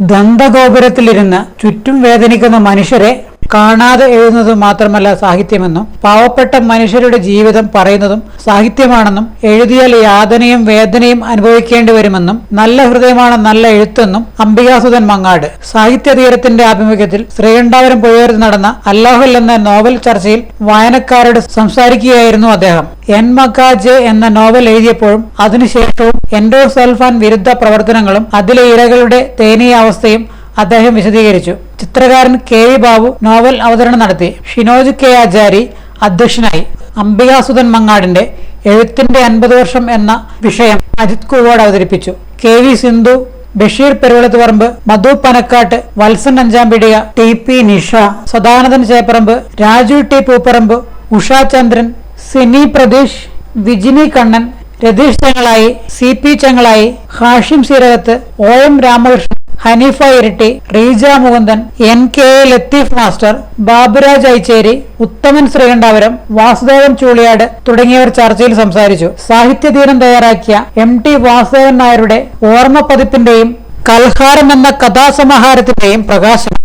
ദന്തഗോപുരത്തിലിരുന്ന് ചുറ്റും വേദനിക്കുന്ന മനുഷ്യരെ കാണാതെ എഴുതുന്നത് മാത്രമല്ല സാഹിത്യമെന്നും പാവപ്പെട്ട മനുഷ്യരുടെ ജീവിതം പറയുന്നതും സാഹിത്യമാണെന്നും എഴുതിയാൽ യാതനയും വേദനയും അനുഭവിക്കേണ്ടി വരുമെന്നും നല്ല ഹൃദയമാണ് നല്ല എഴുത്തെന്നും അംബികാസുധൻ മങ്ങാട്. സാഹിത്യ തീരത്തിന്റെ ആഭിമുഖ്യത്തിൽ ശ്രീകണ്ഠാപുരം പുഴയോരത്ത് നടന്ന അല്ലാഹുൽ എന്ന നോവൽ ചർച്ചയിൽ വായനക്കാരോട് സംസാരിക്കുകയായിരുന്നു അദ്ദേഹം. എൻ മക്കാജെ എന്ന നോവൽ എഴുതിയപ്പോഴും അതിനുശേഷവും എൻഡോസൾഫാൻ വിരുദ്ധ പ്രവർത്തനങ്ങളും അതിലെ ഇരകളുടെ ദയനീയ അവസ്ഥയും അദ്ദേഹം വിശദീകരിച്ചു. ചിത്രകാരൻ കെ. വി. ബാബു നോവൽ അവതരണം നടത്തി. ഷിനോജ് കെ. ആചാരി അധ്യക്ഷനായി. അംബികാസുധൻ മങ്ങാടിന്റെ എഴുത്തിന്റെ അൻപത് വർഷം എന്ന വിഷയം അജിത് കുവോട് അവതരിപ്പിച്ചു. K. V. Sindhu Basheer Peruvalathu Paramba Madhu Panakkad Valsan Anchampidika T. P. Nisha Sadanandan Cheparamba Raju T. Pooparamba Usha Chandran Sini Pratheesh Vijini Kannan Ratheesh Changalayi C. P. Changalayi Hashim Seerakath O. M. Ramakrishnan Haneefa Iritty Reeja Mukundan N K A Latheef master Baburaj Aicheri Uthaman Sreekandapuram Vasudevan Chooliyad തുടങ്ങിയവർ ചർച്ചയിൽ സംസാരിച്ചു. സാഹിത്യ സാഹിത്യതീരം തയ്യാറാക്കിയ M T Vasudevan നായരുടെ ഓർമ്മ പതിപ്പിന്റെയും കൽഹാരം എന്ന കഥാസമാഹാരത്തിന്റെയും പ്രകാശനം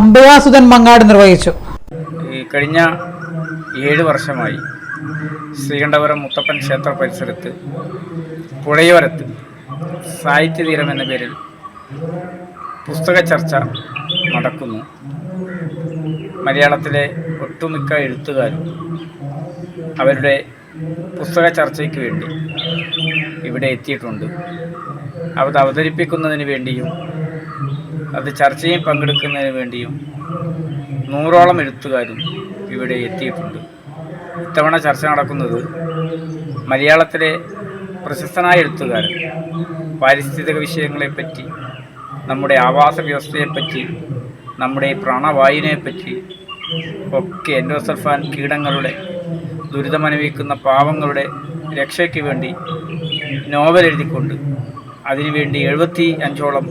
അംബികാസുധൻ മങ്ങാട് നിർവഹിച്ചു. കഴിഞ്ഞ ഏഴ് വർഷമായി ശ്രീകണ്ഠപുരം മുത്തപ്പൻ ക്ഷേത്ര പരിസരത്ത് പുഴയോരത്ത് സാഹിത്യതീരം എന്ന പേരിൽ പുസ്തക ചർച്ച നടക്കുന്നു. മലയാളത്തിലെ ഒട്ടുമിക്ക എഴുത്തുകാരും അവരുടെ പുസ്തക ചർച്ചയ്ക്ക് വേണ്ടി ഇവിടെ എത്തിയിട്ടുണ്ട്. അത് അവതരിപ്പിക്കുന്നതിന് വേണ്ടിയും അത് ചർച്ചയിൽ പങ്കെടുക്കുന്നതിന് വേണ്ടിയും നൂറോളം എഴുത്തുകാരും ഇവിടെ എത്തിയിട്ടുണ്ട്. ഇത്തവണ ചർച്ച നടക്കുന്നത് മലയാളത്തിലെ പ്രശസ്തനായ എഴുത്തുകാരൻ പാരിസ്ഥിതിക വിഷയങ്ങളെപ്പറ്റി നമ്മുടെ ആവാസ വ്യവസ്ഥയെപ്പറ്റി നമ്മുടെ പ്രാണവായുവിനെപ്പറ്റി ഒക്കെ എൻഡോസൾഫാൻ കീടങ്ങളുടെ ദുരിതമനുഭവിക്കുന്ന പാവങ്ങളുടെ രക്ഷയ്ക്ക് വേണ്ടി നോവൽ എഴുതിക്കൊണ്ട് അതിനുവേണ്ടി എഴുപത്തി അഞ്ചോളം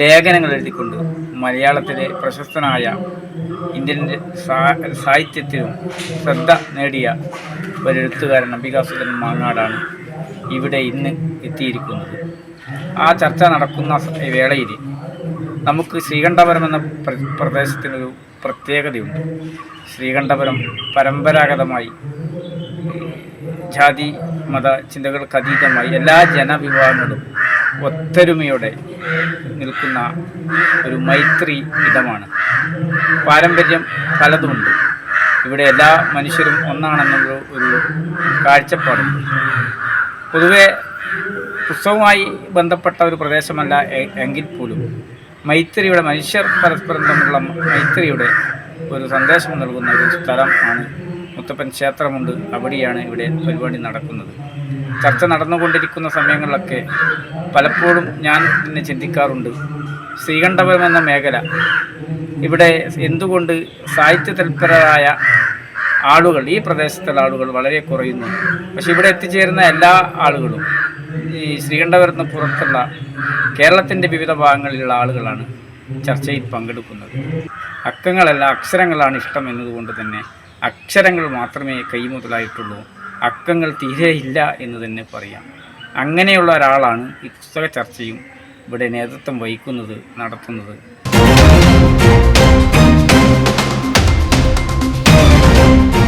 ലേഖനങ്ങൾ എഴുതിക്കൊണ്ട് മലയാളത്തിലെ പ്രശസ്തനായ ഇന്ത്യൻ സാഹിത്യത്തിലും ശ്രദ്ധ നേടിയ ഒരു എഴുത്തുകാരൻ അംബികാസുധൻ മാങ്ങാടാണ് ഇവിടെ ഇന്ന് എത്തിയിരിക്കുന്നത്. ആ ചർച്ച നടക്കുന്ന വേളയിൽ നമുക്ക് ശ്രീകണ്ഠപുരം എന്ന പ്രദേശത്തിനൊരു പ്രത്യേകതയുണ്ട്. ശ്രീകണ്ഠപുരം പരമ്പരാഗതമായി ജാതി മത ചിന്തകൾക്ക് അതീതമായി എല്ലാ ജനവിഭാഗങ്ങളും ഒത്തൊരുമയോടെ നിൽക്കുന്ന ഒരു മൈത്രി ഇടമാണ്. പാരമ്പര്യം പലതുമുണ്ട്. ഇവിടെ എല്ലാ മനുഷ്യരും ഒന്നാണെന്നുള്ള ഒരു കാഴ്ചപ്പാടുണ്ട്. പൊതുവെ പുസ്തകവുമായി ബന്ധപ്പെട്ട ഒരു പ്രദേശമല്ല എങ്കിൽ പോലും. മൈത്രിയുടെ മനുഷ്യർ പരസ്പരം തമ്മിലുള്ള മൈത്രിയുടെ ഒരു സന്ദേശം നൽകുന്ന ഒരു സ്ഥലം ആണ്. മുത്തപ്പൻ ക്ഷേത്രമുണ്ട്. അവിടെയാണ് ഇവിടെ പരിപാടി നടക്കുന്നത്. ചർച്ച നടന്നുകൊണ്ടിരിക്കുന്ന സമയങ്ങളിലൊക്കെ പലപ്പോഴും ഞാൻ തന്നെ ചിന്തിക്കാറുണ്ട്. ശ്രീകണ്ഠപുരം എന്ന മേഖല ഇവിടെ എന്തുകൊണ്ട് സാഹിത്യ തൽപരരായ ആളുകൾ ഈ പ്രദേശത്തുള്ള ആളുകൾ വളരെ കുറയുന്നു. പക്ഷെ ഇവിടെ എത്തിച്ചേരുന്ന എല്ലാ ആളുകളും ഈ ശ്രീകണ്ഠപുരത്തിന് പുറത്തുള്ള കേരളത്തിന്റെ വിവിധ ഭാഗങ്ങളിലുള്ള ആളുകളാണ് ചർച്ചയിൽ പങ്കെടുക്കുന്നത്. അക്കങ്ങളല്ല അക്ഷരങ്ങളാണ് ഇഷ്ടം എന്നതുകൊണ്ട് തന്നെ അക്ഷരങ്ങൾ മാത്രമേ കൈമുതലായിട്ടുള്ളൂ. അക്കങ്ങൾ തീരെ ഇല്ല എന്ന് തന്നെ പറയാം. അങ്ങനെയുള്ള ഒരാളാണ് ഈ പുസ്തക ചർച്ചയും ഇവിടെ നേതൃത്വം വഹിക്കുന്നത് നടത്തുന്നത്.